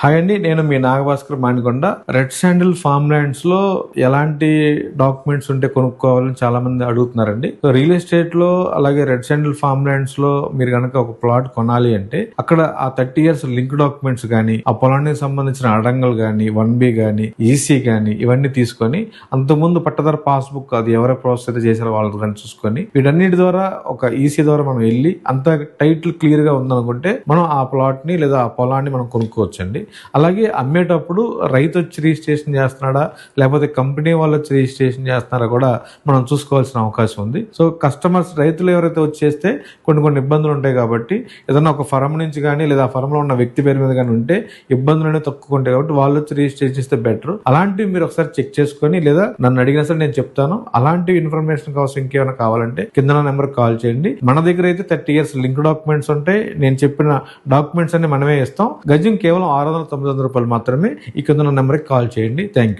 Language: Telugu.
హాయ్ అండి నేను మీ Nagabhaskar Manikonda red sandal farm ల్యాండ్స్లో ఎలాంటి డాక్యుమెంట్స్ ఉంటే కొనుక్కోవాలని చాలా మంది అడుగుతున్నారండి. సో రియల్ ఎస్టేట్లో అలాగే రెడ్ శాండిల్ ఫామ్ ల్యాండ్స్లో మీరు కనుక ఒక ప్లాట్ కొనాలి అంటే అక్కడ ఆ థర్టీ ఇయర్స్ లింక్ డాక్యుమెంట్స్ కానీ ఆ పొలానికి సంబంధించిన అడంగల్ కానీ వన్ బి కానీ ఈసీ కానీ ఇవన్నీ తీసుకొని అంతకుముందు పట్టదారు పాస్బుక్ అది ఎవరు ప్రాసెస్ అయితే చేశారో వాళ్ళు కానీ చూసుకొని వీటన్నిటి ద్వారా ఒక ఈసీ ద్వారా మనం వెళ్ళి అంత టైటిల్ క్లియర్గా ఉందనుకుంటే మనం ఆ ప్లాట్ని లేదా ఆ పొలాన్ని మనం కొనుక్కోవచ్చండి. అలాగే అమ్మేటప్పుడు రైతు వచ్చి రిజిస్ట్రేషన్ చేస్తున్నాడా? లేకపోతే కంపెనీ వాళ్ళు వచ్చి రిజిస్ట్రేషన్ చేస్తున్నారా కూడా మనం చూసుకోవాల్సిన అవకాశం ఉంది. సో కస్టమర్స్ రైతులు ఎవరైతే వచ్చేస్తే కొన్ని కొన్ని ఇబ్బందులు ఉంటాయి కాబట్టి ఏదైనా ఒక ఫరం నుంచి కానీ లేదా ఆ ఫరంలో ఉన్న వ్యక్తి పేరు మీద కానీ ఉంటే ఇబ్బందులు అనేవి తక్కువ ఉంటాయి కాబట్టి వాళ్ళు వచ్చి రిజిస్ట్రేషన్ చేస్తే బెటర్. అలాంటివి మీరు ఒకసారి చెక్ చేసుకొని లేదా నన్ను అడిగినా సరే నేను చెప్తాను. అలాంటి ఇన్ఫర్మేషన్ కోసం ఇంకేమైనా కావాలంటే కింద నెంబర్ కాల్ చేయండి. మన దగ్గర అయితే థర్టీ ఇయర్స్ లింక్ డాక్యుమెంట్స్ ఉంటాయి. నేను చెప్పిన డాక్యుమెంట్స్ అన్ని మనమే ఇస్తాం. గజం కేవలం ఆరు వందల తొమ్మిది వందల రూపాయలు మాత్రమే ఈ కింద నెంబర్కి కాల్ చేయండి. Thank you